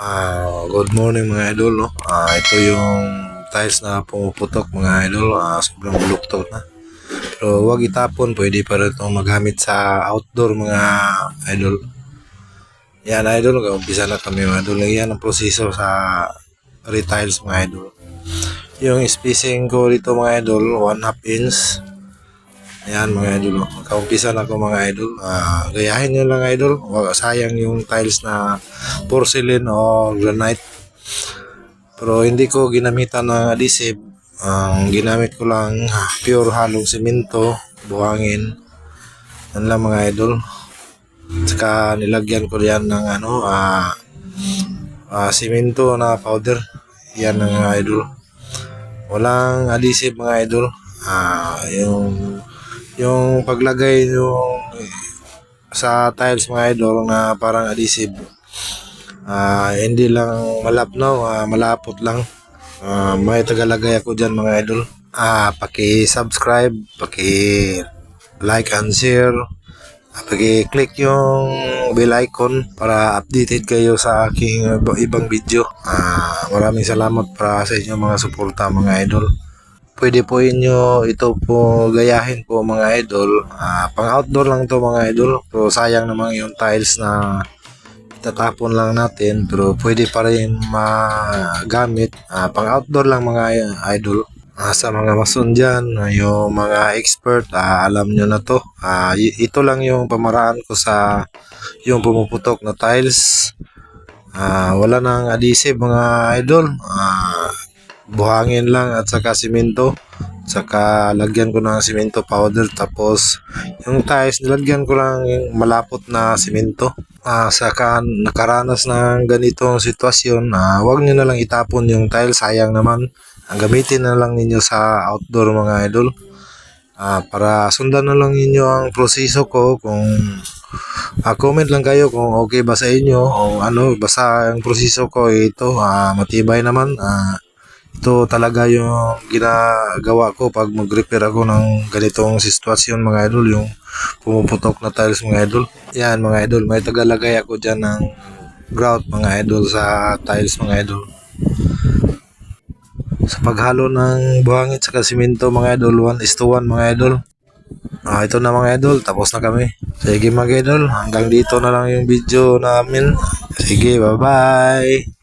Ah, good morning mga idol, no? Ah, ito yung tiles na pumuputok mga idol. Ah, sobrang buluktot na. Pero wag itapon, pwede pa rin itong magamit sa outdoor mga idol. Yan idol, umpisa na kami mga idol. Yan ang proseso sa retiles mga idol. Yung spacing ko dito mga idol, 1 half inch. Ayan mga idol, no? kaumpisa na ako mga idol. Ah, gayahin nyo lang idol. Wag sayang yung tiles na porcelain o granite. Pero hindi ko ginamitan ng adhesive. Ang ginamit ko lang ah, pure halong simento, buhangin. Yan lang mga idol. Saka nilagyan ko yan ng ano, ah, ah, simento na powder. Yan mga idol. Walang adhesive mga idol. Ah, yung yung paglagay yung sa tiles mga idol na parang adhesive. Ah hindi lang malapnaw ah, malapot lang. Ah, may tagalagay ako dyan mga idol. Ah paki-subscribe paki-like and share. Ah, paki-click yung bell icon para updated kayo sa aking iba- ibang video. Ah maraming salamat para sa inyo mga suporta mga idol pwede po inyo ito po gayahin po mga idol. Ah, pang outdoor lang to mga idol. Pero sayang naman yung tiles na itatapon lang natin. Pero pwede pa rin magamit. Ah, pang outdoor lang mga idol. Ah, sa mga mason dyan, yung mga expert, ah, alam nyo na to. Y- ito lang yung pamaraan ko sa yung pumuputok na tiles. Ah, wala nang adhesive mga idol. Ah, buhangin lang at saka simento. Saka lagyan ko ng simento powder. Tapos yung tiles nilagyan ko lang yung malapot na simento. Ah saka nakaranas ng ganitong sitwasyon ah wag niyo na lang itapon yung tiles. Sayang naman. Ang gamitin na lang ninyo sa outdoor mga idol. Ah para sundan na lang ninyo ang proseso ko. Kung ah, comment lang kayo kung okay ba sa inyo. O ano basta ang proseso ko ito ah, matibay naman. Ah, ito talaga yung ginagawa ko pag mag-repair ako ng ganitong sitwasyon mga idol yung pumuputok na tiles mga idol yan mga idol may tagalagay ako dyan ng grout mga idol sa tiles mga idol sa paghalo ng buhangin sa simento mga idol 1 is to 1 mga idol Ah, ito na mga idol, tapos na kami. Sige mga idol, hanggang dito na lang yung video namin. Sige, bye-bye.